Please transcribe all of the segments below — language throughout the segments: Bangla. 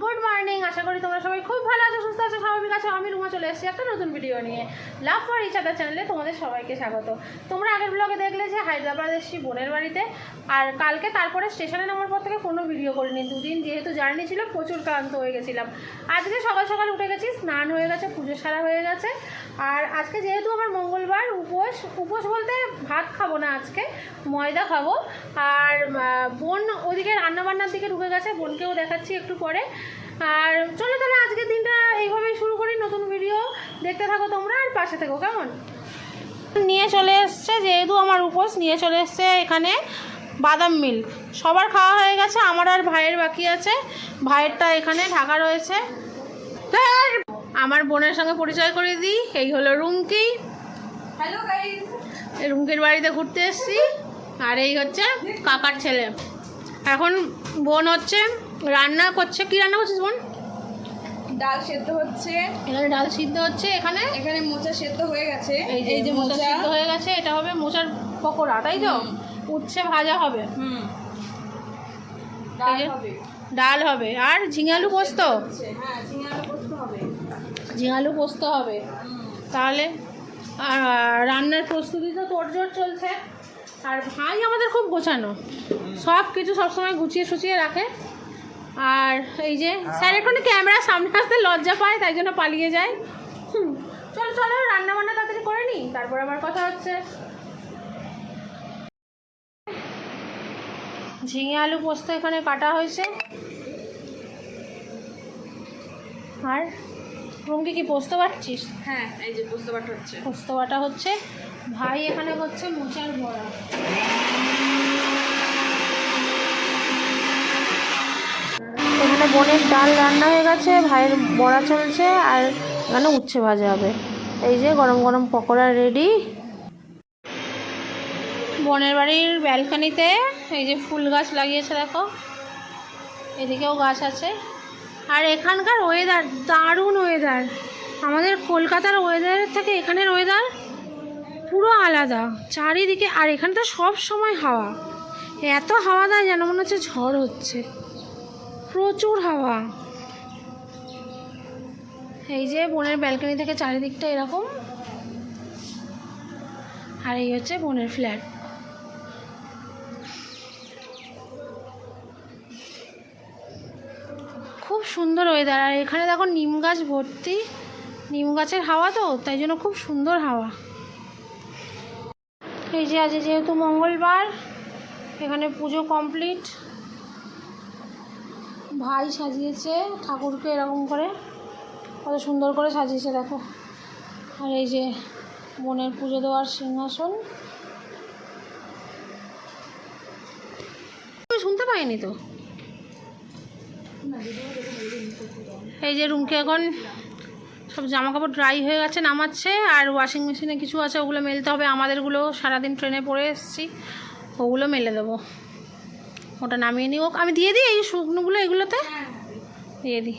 গুড মর্নিং আশা করি তোমরা সবাই খুব ভালো আছো, সুস্থ আছো, স্বাভাবিক আছো। আমি রুমা চলে এসেছি একটা নতুন ভিডিও নিয়ে। লাভ ফর ইচ আদার চ্যানেলে তোমাদের সবাইকে স্বাগত। তোমরা আগের ব্লগে দেখলে যে হায়দ্রাবাদ এসেছি বোনের বাড়িতে। আর কালকে তারপরে স্টেশনে নামার পর থেকে কোনো ভিডিও করিনি। দুদিন যেহেতু জার্নি ছিল, প্রচুর ক্লান্ত হয়ে গেছিলাম। আজকে সকাল সকাল উঠে গেছি, স্নান হয়ে গেছে, পুজো সারা হয়ে গেছে। আর আজকে যেহেতু আমার মঙ্গলবার, উপোস উপোস বলতে ভাত খাব না আজকে, ময়দা খাব। আর বোন ওদিকে রান্নাবান্নার দিকে ঢুকে গেছে, বোনকেও দেখাচ্ছি একটু পরে। আর চলো তাহলে আজকের দিনটা এইভাবেই শুরু করি, নতুন ভিডিও দেখতে থাকো তোমরা আর পাশে থেকো, কেমন? নিয়ে চলে এসছে, যেহেতু আমার উপোস, নিয়ে চলে এসছে এখানে বাদাম মিল্ক। সবার খাওয়া হয়ে গেছে, আমার আর ভাইয়ের বাকি আছে। ভাইয়েরটা এখানে ঢাকা রয়েছে। আমার বোনের সঙ্গে পরিচয় করে দিই এই হলো রুমকি। রুমকির বাড়িতে ঘুরতে এসেছি আর এই হচ্ছে কাকার ছেলে। এখন বোন হচ্ছে রান্না করছে কি রান্না করছিস বোন? ডাল সেদ্ধ হচ্ছে। এখানে ডাল সিদ্ধ হচ্ছে এখানে? এখানে মোচা সেদ্ধ হয়ে গেছে। এই যে মোচা সিদ্ধ হয়ে গেছে এটা হবে মোচার পকোড়া তাই তো? উচ্ছে ভাজা হবে। হুম। যে ডাল হবে। আর হ্যাঁ ঝিঙে আলু পোস্ত? হবে ঝিঙালু পোস্ত হবে। তাহলে রান্নার প্রস্তুতি তো তোড়জোড় চলছে। আর ভাই আমাদের খুব গোছানো। সব কিছু সবসময় গুছিয়ে সুচিয়ে রাখে। আর এই যে, স্যার একটু ক্যামেরার সামনে আসতে লজ্জা পায়, তাই জন্য পালিয়ে যায়। চলো চলো রান্না বান্না তাড়াতাড়ি করে নিই, তারপর আবার কথা হচ্ছে। ঝিঙে আলু পোস্ত এখানে কাটা হয়েছে। আর রুমকে কি পোস্ত পাচ্ছিস হ্যাঁ এই যে পোস্ত বাটা হচ্ছে। পোস্ত বাটা হচ্ছে। ভাই এখানে হচ্ছে মোচার বড়া। এখানে বোনের ডাল রান্না হয়ে গেছে ভাইয়ের বড়া চলছে আর এখানে উচ্ছে ভাজা হবে। এই যে গরম গরম পকোড়া রেডি। বোনের বাড়ির ব্যালকানিতে এই যে ফুল গাছ লাগিয়েছে দেখো। এদিকেও গাছ আছে। আর এখানকার ওয়েদার দারুণ ওয়েদার আমাদের কলকাতার ওয়েদারের থেকে এখানের ওয়েদার পুরো আলাদা, চারিদিকে, আর এখানে তো সব সময় হাওয়া। এত হাওয়া দেয় যেন মনে হচ্ছে ঝড় হচ্ছে। প্রচুর হাওয়া। এই যে বোনের ব্যালকনি থেকে চারিদিকটা এরকম। আর এই হচ্ছে বোনের ফ্ল্যাট সুন্দর ওয়েদার আর এখানে দেখো নিম গাছ ভর্তি। নিম গাছের হাওয়া তো, তাই জন্য খুব সুন্দর হাওয়া। এই যে আজ যেহেতু মঙ্গলবার, এখানে পুজো কমপ্লিট ভাই সাজিয়েছে ঠাকুরকে এরকম করে। কত সুন্দর করে সাজিয়েছে, দেখো। আর এই যে বোনের পুজো দেওয়ার সিংহাসন। শুনতে পাইনি তো? এই যে রুমকে এখন সব জামা কাপড় ড্রাই হয়ে গেছে নামাচ্ছে আর ওয়াশিং মেশিনে কিছু আছে ওগুলো মেলতে হবে। আমাদেরগুলো সারাদিন ট্রেনে পড়ে এসেছি ওগুলো মেলে দেবো। ওটা নামিয়ে নিই। আমি দিয়ে দিই এই শুকনোগুলো এগুলোতে? দিয়ে দিই।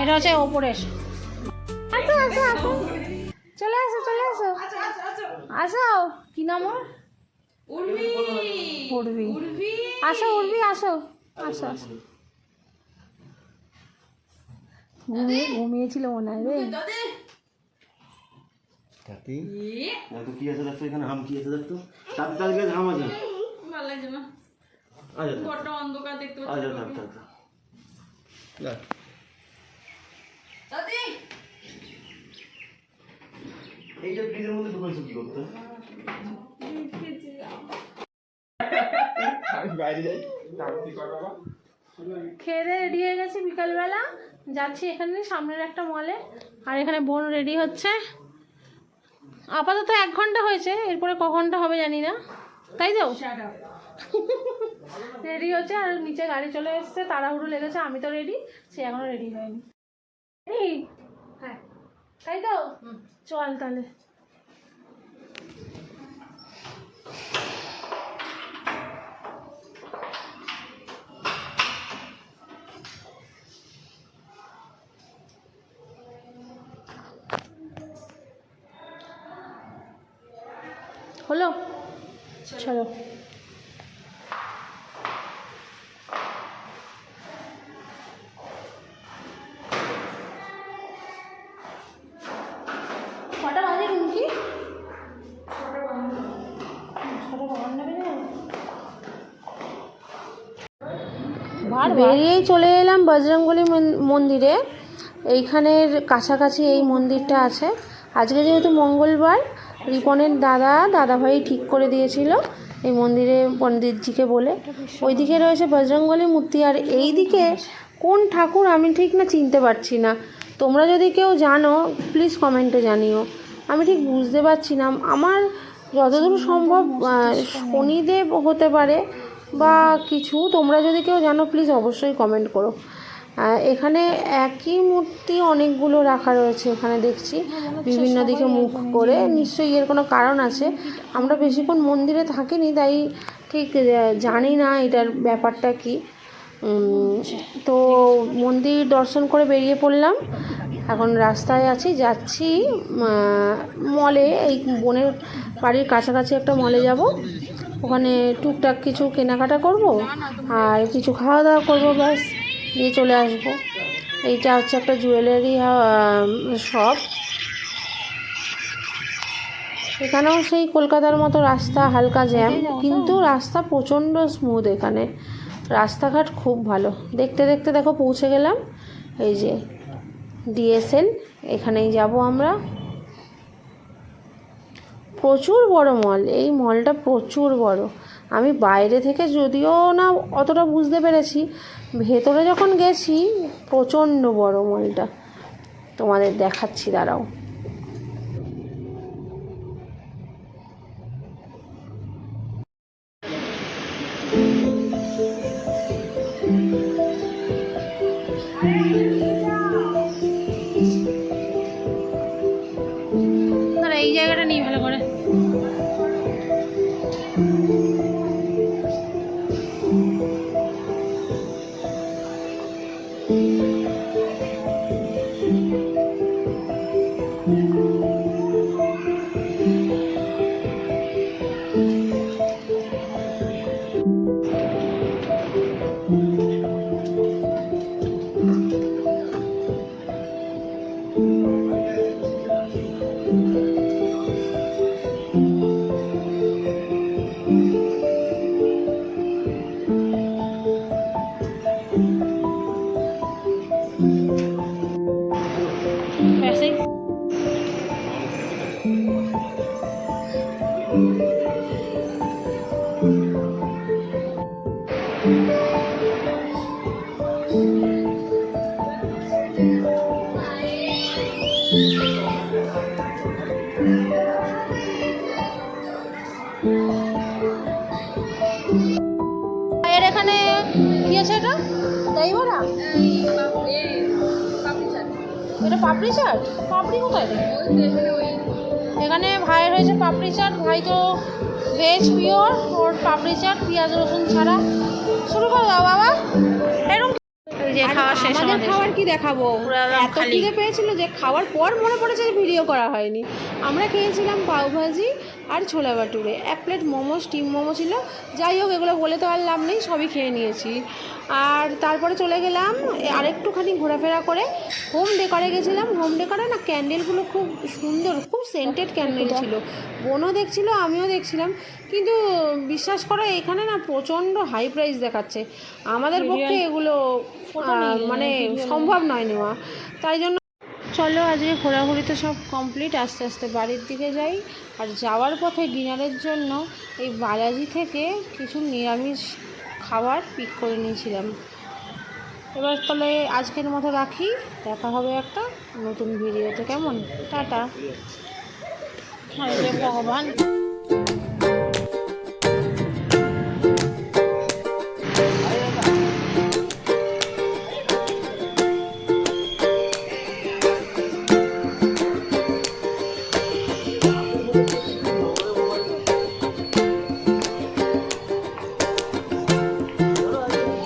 এটা হচ্ছে ওপরে আসো আসো আসো। চলে আসো চলে আসো। আসো কি নাম ওর? উর্বি। আসো উর্বি আসো আসো আসো। ঘুমিয়ে ঘুমিয়েছিল মনে হয় রে। কাতি ইয়ে, কি আছে দেখতো এখানে হাম কি আছে দেখতো তার তার কাছে হাম আছে। ভালো লাগছে না। আচ্ছা থাক, অন্ধকার দেখতে আচ্ছা থাক থাক থাক। দাদি! এইটা ফ্রিজের মধ্যে ঢুকাইছো কি করতে? খেয়ে দিয়ে রেডি হয়ে গেছি বিকালবেলা। যাচ্ছি এখানে সামনের একটা মলে আর এখানে বোন রেডি হচ্ছে। আপাতত এক ঘণ্টা হয়েছে এরপরে ক ঘণ্টা হবে জানি না। তাই তো? রেডি হচ্ছে? আর নিচে গাড়ি চলে এসছে তাড়াহুড়ো লেগেছে আমি তো রেডি সে এখনও রেডি হয়নি। রেডি হ্যাঁ। তাই তো? চল তাহলে। হলো? চলো। বেরিয়েই চলে এলাম বজরঙ্গলি মন- মন্দিরে। এইখানের কাছাকাছি এই মন্দিরটা আছে। আজকে যেহেতু মঙ্গলবার, রিপনের দাদা, দাদাভাই ঠিক করে দিয়েছিল এই মন্দিরে পণ্ডিতজিকে বলে। ওইদিকে রয়েছে বজরঙ্গলি মূর্তি, আর এই দিকে কোন ঠাকুর আমি ঠিক না চিনতে পারছি না। তোমরা যদি কেউ জানো প্লিজ কমেন্টে জানিও। আমি ঠিক বুঝতে পারছি না। আমার যতদূর সম্ভব শনিদেব হতে পারে বা কিছু। তোমরা যদি কেউ জানো প্লিজ অবশ্যই কমেন্ট করো। এখানে একই মূর্তি অনেকগুলো রাখা রয়েছে এখানে দেখছি। বিভিন্ন দিকে মুখ করে। নিশ্চয়ই এর কোনো কারণ আছে। আমরা বেশিক্ষণ মন্দিরে থাকিনি, তাই ঠিক জানি না এটার ব্যাপারটা কি। তো মন্দির দর্শন করে বেরিয়ে পড়লাম। এখন রাস্তায় আছি, যাচ্ছি মলে এই বোনের বাড়ির কাছাকাছি একটা মলে যাব। ওখানে টুকটাক কিছু কেনাকাটা করব আর কিছু খাওয়া দাওয়া করব, ব্যাস, দিয়ে চলে আসব। এইটা হচ্ছে একটা জুয়েলারি শপ এখানেও সেই কলকাতার মতো রাস্তা, হালকা জ্যাম কিন্তু রাস্তা প্রচণ্ড স্মুথ এখানে। রাস্তাঘাট খুব ভালো। দেখতে দেখতে দেখো, পৌঁছে গেলাম। এই যে ডিএসএল এখানেই যাব আমরা। প্রচুর বড় মল, এই মলটা প্রচুর বড়। আমি বাইরে থেকে যদিও না অতটা বুঝতে পেরেছি, ভেতরে যখন গেছি প্রচণ্ড বড় মলটা। তোমাদের দেখাচ্ছি, দাঁড়াও। দই বড়া এটা পাপড়ি চাট? পাপড়ি কোথায় এখানে ভাইয়ের হয়েছে পাপড়ি চাট ভাই তো ভেজ পিওর ওর পাপড়ি চাট পেঁয়াজ রসুন ছাড়া। শুরু করে দাও বাবা। এরকম আমাদের খাবার কি দেখাবো? এত। খিদে পেয়েছিল যে খাওয়ার পর মনে পড়েছে যে ভিডিও করা হয়নি। আমরা খেয়েছিলাম পাওভাজি আর ছোলা বাটুরে এক প্লেট মোমো স্টিম মোমো ছিল। যাই হোক এগুলো বলে তো আর লাভ নেই সবই খেয়ে নিয়েছি। আর তারপরে চলে গেলাম আরেকটুখানি ঘোরাফেরা করে। হোম ডেকরে গেছিলাম। হোম ডেকরে না ক্যান্ডেলগুলো খুব সুন্দর খুব সেন্টেড ক্যান্ডেল ছিল। বোনও দেখছিল আমিও দেখছিলাম। কিন্তু বিশ্বাস করো এখানে না প্রচণ্ড হাই প্রাইস দেখাচ্ছে। আমাদের পক্ষে এগুলো মানে সম্ভব নয় নেওয়া। তাই জন্য চলো, আজকে ঘোরাঘুরি তো সব কমপ্লিট আস্তে আস্তে বাড়ির দিকে যাই। আর যাওয়ার পথে ডিনারের জন্য এই বালাজি থেকে কিছু নিরামিষ খাবার পিক করে নিয়েছিলাম। এবার তাহলে আজকের মতো রাখি। দেখা হবে একটা নতুন ভিডিওতে। কেমন? টাটা। ভগবান।